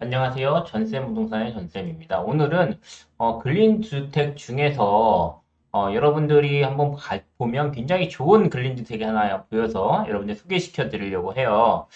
안녕하세요. 전쌤 부동산의 전쌤입니다. 오늘은 어, 근린주택 중에서 어, 여러분들이 한번 가- 보면 굉장히 좋은 근린주택이 하나 보여서 여러분들 소개시켜 드리려고 해요.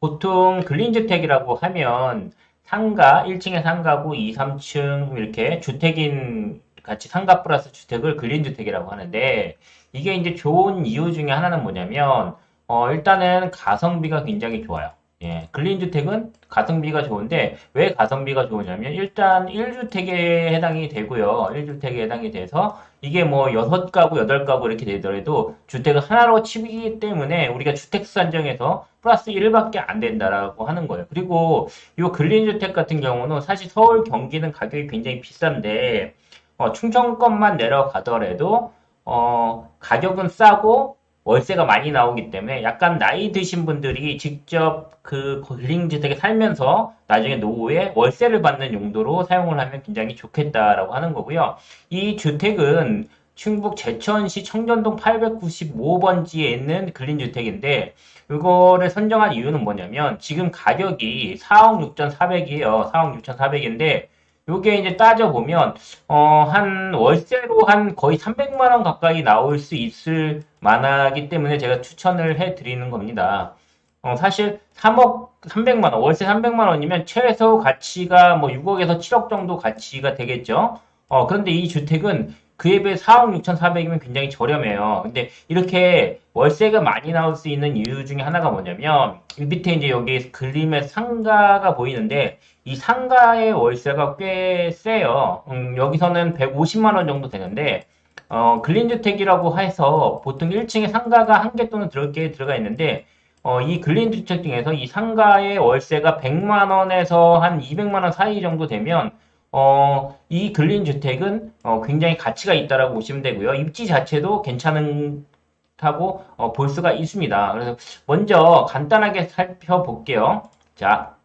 보통 근린주택이라고 하면 상가, 1층에 상가고 2, 3층 이렇게 주택인 같이 상가 플러스 주택을 근린주택이라고 하는데 이게 이제 좋은 이유 중에 하나는 뭐냐면 어, 일단은 가성비가 굉장히 좋아요. 예, 근린주택은 가성비가 좋은데 왜 가성비가 좋으냐면 일단 1주택에 해당이 되고요. 1주택에 해당이 돼서 이게 뭐 6가구, 8가구 이렇게 되더라도 주택을 하나로 치기 때문에 우리가 주택 산정에서 플러스 1밖에 안 된다라고 하는 거예요. 그리고 이 근린주택 같은 경우는 사실 서울, 경기는 가격이 굉장히 비싼데 어, 충청권만 내려가더라도 어, 가격은 싸고 월세가 많이 나오기 때문에 약간 나이 드신 분들이 직접 그 근린주택에 살면서 나중에 노후에 월세를 받는 용도로 사용을 하면 굉장히 좋겠다라고 하는 거고요. 이 주택은 충북 제천시 청전동 895번지에 있는 근린주택인데 이거를 선정한 이유는 뭐냐면 지금 가격이 4억 6,400이에요. 4억 6,400인데 요게 이제 따져보면 어, 한 월세로 한 거의 300만 원 가까이 나올 수 있을 만하기 때문에 제가 추천을 해 드리는 겁니다. 어, 사실 3억 300만 원, 월세 300만 원이면 최소 가치가 뭐 6억에서 7억 정도 가치가 되겠죠. 어, 그런데 이 주택은 그에 비해 4억 6,400이면 굉장히 저렴해요. 근데 이렇게 월세가 많이 나올 수 있는 이유 중에 하나가 뭐냐면 이 밑에 이제 여기 그림에 상가가 보이는데 이 상가의 월세가 꽤 세요. 음, 여기서는 150만 원 정도 되는데 어, 근린주택이라고 해서 보통 1층에 상가가 한 개 또는 두 개 들어가 있는데 어, 이 근린주택 중에서 이 상가의 월세가 100만 원에서 한 200만 원 사이 정도 되면 어, 이 근린 주택은 어, 굉장히 가치가 있다라고 보시면 되고요. 입지 자체도 괜찮다고 어, 볼 수가 있습니다. 그래서 먼저 간단하게 살펴볼게요. 자,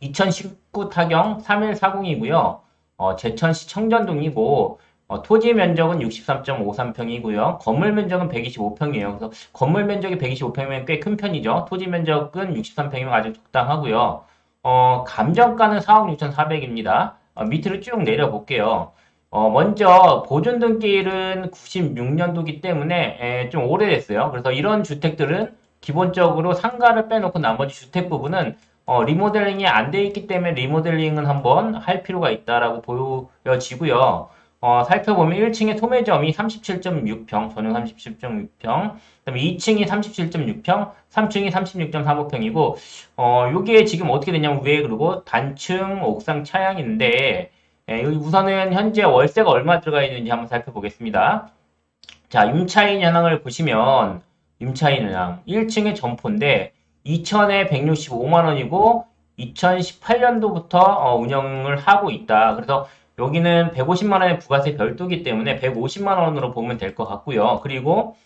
2019 타경 3140이고요. 어, 제천시 청전동이고 어, 토지 면적은 63.53평이고요. 건물 면적은 125평이에요. 그래서 건물 면적이 125평이면 꽤 큰 편이죠. 토지 면적은 63평이면 아주 적당하고요. 어, 감정가는 4억 6,400입니다. 어, 밑으로 쭉 내려 볼게요. 어, 먼저 보존 등기일은 96년도기 때문에 에, 좀 오래됐어요. 그래서 이런 주택들은 기본적으로 상가를 빼놓고 나머지 주택 부분은 어, 리모델링이 안 돼 있기 때문에 리모델링은 한번 할 필요가 있다라고 보여지고요. 어, 살펴보면 1층에 소매점이 37.6평, 전용 37.6평, 그다음에 2층이 37.6평, 3층이 36.35평이고, 어, 요게 지금 어떻게 되냐면 위에 그리고 단층 옥상 차양인데, 예, 우선은 현재 월세가 얼마 들어가 있는지 한번 살펴보겠습니다. 자, 임차인 현황을 보시면, 임차인 현황 1층에 점포인데, 2천에 165만 원이고 2018년도부터 운영을 하고 있다. 그래서 여기는 150만 원의 부가세 별도기 때문에 150만 원으로 보면 될 것 같고요. 그리고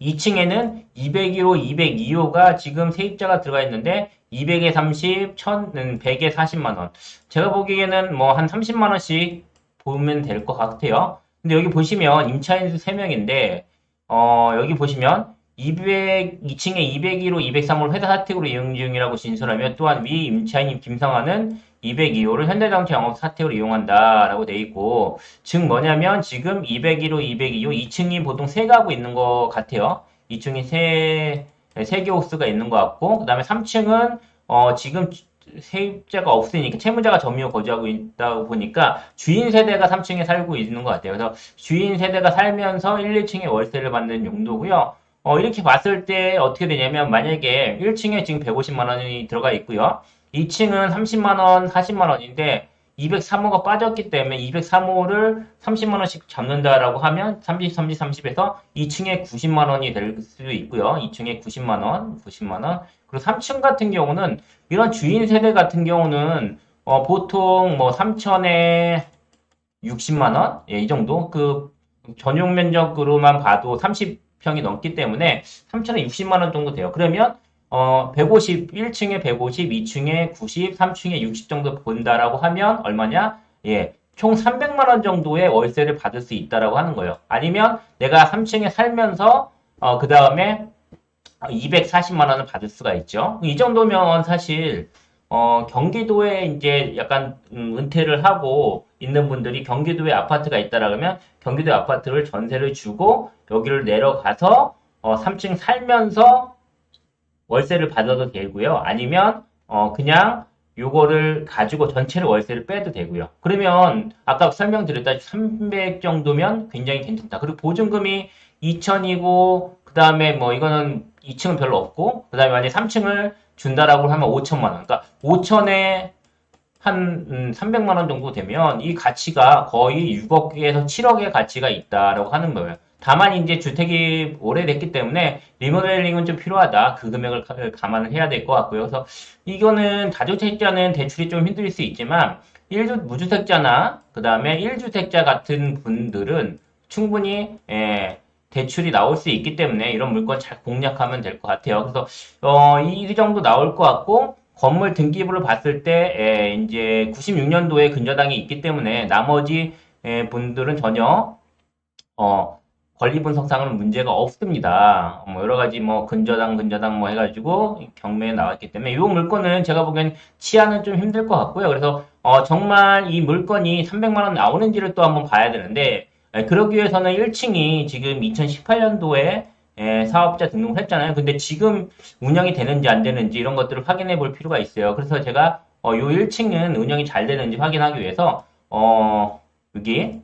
2층에는 201호, 202호가 지금 세입자가 들어가 있는데 200에 30, 1000, 100에 40만 원. 제가 보기에는 뭐 한 30만 원씩 보면 될 것 같아요. 근데 여기 보시면 임차인 수 3명인데 어, 여기 보시면 200, 2층에 201호, 203호를 회사 사택으로 이용 중이라고 진술하며 또한 위 임차인 김성환은 202호를 현대자동차 영업 사택으로 이용한다라고 돼 있고 즉 뭐냐면 지금 201호, 202호 2층이 보통 세 가구 있는 것 같아요. 2층이 세, 세개 호수가 있는 것 같고 그 다음에 3층은 어, 지금 세입자가 없으니까 채무자가 점유로 거주하고 있다 보니까 주인 세대가 3층에 살고 있는 것 같아요. 그래서 주인 세대가 살면서 1, 2층에 월세를 받는 용도고요. 어, 이렇게 봤을 때 어떻게 되냐면 만약에 1층에 지금 150만 원이 들어가 있고요. 2층은 30만 원, 40만 원인데 203호가 빠졌기 때문에 203호를 30만 원씩 잡는다라고 하면 30, 30, 30에서 2층에 90만 원이 될 수도 있고요. 2층에 90만 원, 90만 원. 그리고 3층 같은 경우는 이런 주인 세대 같은 경우는 어, 보통 뭐 3천에 60만 원? 예, 이 정도. 그 전용 면적으로만 봐도 30 평이 넘기 때문에 3천에 60만 원 정도 돼요. 그러면 어, 150, 1층에 150, 2층에 90, 3층에 60 정도 본다라고 하면 얼마냐? 예, 총 300만 원 정도의 월세를 받을 수 있다라고 하는 거예요. 아니면 내가 3층에 살면서 어, 그 다음에 240만 원을 받을 수가 있죠. 이 정도면 사실 어, 경기도에 이제 약간 음, 은퇴를 하고 있는 분들이 경기도에 아파트가 있다라 그러면 경기도 아파트를 전세를 주고 여기를 내려가서 어, 3층 살면서 월세를 받아도 되고요. 아니면 어, 그냥 요거를 가지고 전체를 월세를 빼도 되고요. 그러면 아까 설명드렸다시피 300 정도면 굉장히 괜찮다. 그리고 보증금이 2천이고 그 다음에 뭐 이거는 2층은 별로 없고 그 다음에 만약에 3층을 준다라고 하면 5천만 원. 그러니까 5천에 한 음, 300만 원 정도 되면 이 가치가 거의 6억에서 7억의 가치가 있다라고 하는 거예요. 다만 이제 주택이 오래됐기 때문에 리모델링은 좀 필요하다. 그 금액을 가- 감안을 해야 될 것 같고요. 그래서 이거는 다주택자는 대출이 좀 힘들 수 있지만 1주 무주택자나 그 다음에 1주택자 같은 분들은 충분히 예, 대출이 나올 수 있기 때문에 이런 물건 잘 공략하면 될 것 같아요. 그래서 어, 이 정도 나올 것 같고 건물 등기부를 봤을 때 에, 이제 96년도에 근저당이 있기 때문에 나머지 에, 분들은 전혀 어, 권리 분석상은 문제가 없습니다. 뭐 여러 가지 뭐 근저당 근저당 뭐 해가지고 경매에 나왔기 때문에 이 물건은 제가 보기엔 치아는 좀 힘들 것 같고요. 그래서 어, 정말 이 물건이 300만 원 나오는지를 또 한번 봐야 되는데 에, 그러기 위해서는 1층이 지금 2018년도에 사업자 등록을 했잖아요. 근데 지금 운영이 되는지 안 되는지 이런 것들을 확인해 볼 필요가 있어요. 그래서 제가 어, 요 1층은 운영이 잘 되는지 확인하기 위해서 어, 여기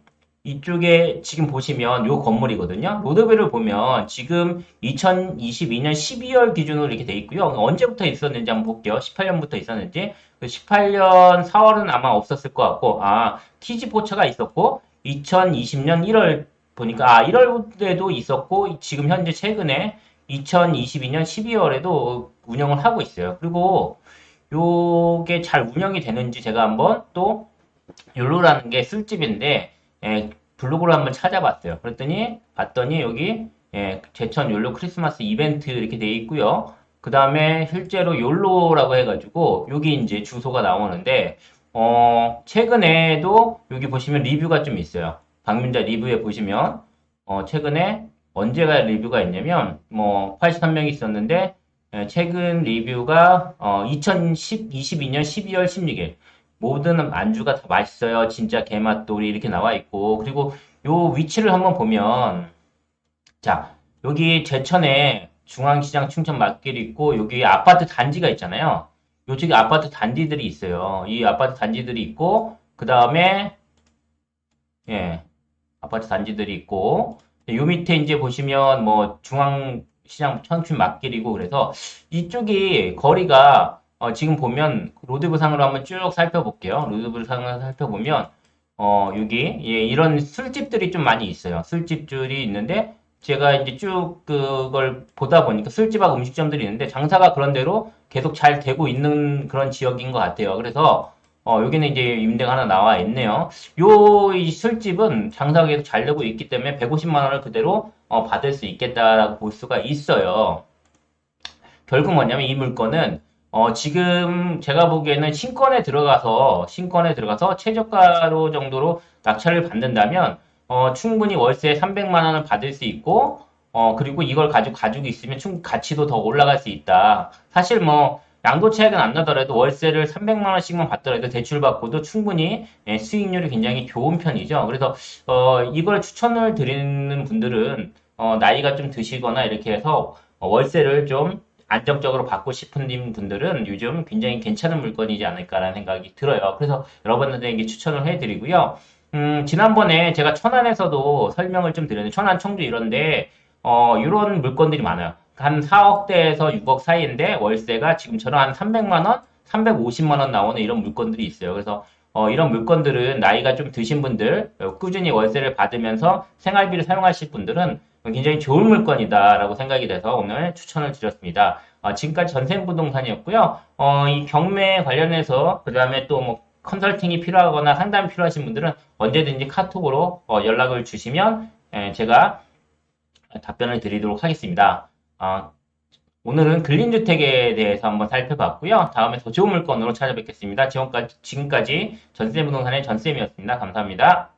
이쪽에 지금 보시면 요 건물이거든요. 로드뷰를 보면 지금 2022년 12월 기준으로 이렇게 돼 있고요. 언제부터 있었는지 한번 볼게요. 18년부터 있었는지. 18년 4월은 아마 없었을 것 같고, 아, TG 포차가 있었고, 2020년 1월 보니까, 아, 1월에도 있었고, 지금 현재 최근에 2022년 12월에도 운영을 하고 있어요. 그리고 요게 잘 운영이 되는지 제가 한번 또, 욜로라는 게 술집인데, 예, 블로그로 한번 찾아봤어요. 그랬더니 봤더니 여기 예, 제천 욜로 크리스마스 이벤트 이렇게 돼 있고요. 그 다음에 실제로 욜로라고 해가지고 여기 이제 주소가 나오는데 어, 최근에도 여기 보시면 리뷰가 좀 있어요. 방문자 리뷰에 보시면 어, 최근에 언제가 리뷰가 있냐면 뭐 83명이 있었는데 예, 최근 리뷰가 어, 2022년 12월 16일 모든 안주가 다 맛있어요. 진짜 게맛돌이 이렇게 나와 있고 그리고 요 위치를 한번 보면 자 여기 제천에 중앙시장 춘천 맛길 있고 여기 아파트 단지가 있잖아요. 요쪽에 아파트 단지들이 있어요. 이 아파트 단지들이 있고 그 다음에 예 아파트 단지들이 있고 요 밑에 이제 보시면 뭐 중앙시장 청춘 맛길이고 그래서 이쪽이 거리가 어, 지금 보면 로드뷰 상으로 한번 쭉 살펴볼게요. 로드뷰 상을 살펴보면 어, 여기 예, 이런 술집들이 좀 많이 있어요. 술집들이 있는데 제가 이제 쭉 그걸 보다 보니까 술집하고 음식점들이 있는데 장사가 그런대로 계속 잘 되고 있는 그런 지역인 것 같아요. 그래서 어, 여기는 이제 임대가 하나 나와 있네요. 요 이 술집은 장사가 계속 잘 되고 있기 때문에 150만 원을 그대로 어, 받을 수 있겠다라고 볼 수가 있어요. 결국 뭐냐면 이 물건은 어, 지금 제가 보기에는 신권에 들어가서, 신권에 들어가서 최저가로 정도로 낙찰을 받는다면, 어, 충분히 월세 300만 원을 받을 수 있고, 어, 그리고 이걸 가지고 가지고 있으면 충 가치도 더 올라갈 수 있다. 사실 뭐, 양도 차익은 안 나더라도 월세를 300만 원씩만 받더라도 대출 받고도 충분히 예, 수익률이 굉장히 좋은 편이죠. 그래서, 어, 이걸 추천을 드리는 분들은, 어, 나이가 좀 드시거나 이렇게 해서 어, 월세를 좀 안정적으로 받고 싶은 분들은 요즘 굉장히 괜찮은 물건이지 않을까라는 생각이 들어요. 그래서 여러분들에게 추천을 해드리고요. 음, 지난번에 제가 천안에서도 설명을 좀 드렸는데, 천안, 청주 이런데, 어, 이런 물건들이 많아요. 한 4억대에서 6억 사이인데, 월세가 지금처럼 한 300만원, 350만원 나오는 이런 물건들이 있어요. 그래서, 어, 이런 물건들은 나이가 좀 드신 분들, 어, 꾸준히 월세를 받으면서 생활비를 사용하실 분들은 굉장히 좋은 물건이다라고 생각이 돼서 오늘 추천을 드렸습니다. 어, 지금까지 전생부동산이었고요. 어, 이 경매 관련해서 그 다음에 또 뭐 컨설팅이 필요하거나 상담이 필요하신 분들은 언제든지 카톡으로 어, 연락을 주시면 에, 제가 답변을 드리도록 하겠습니다. 어, 오늘은 근린주택에 대해서 한번 살펴봤고요. 다음에 더 좋은 물건으로 찾아뵙겠습니다. 지금까지, 지금까지 전세부동산의 전쌤이었습니다. 감사합니다.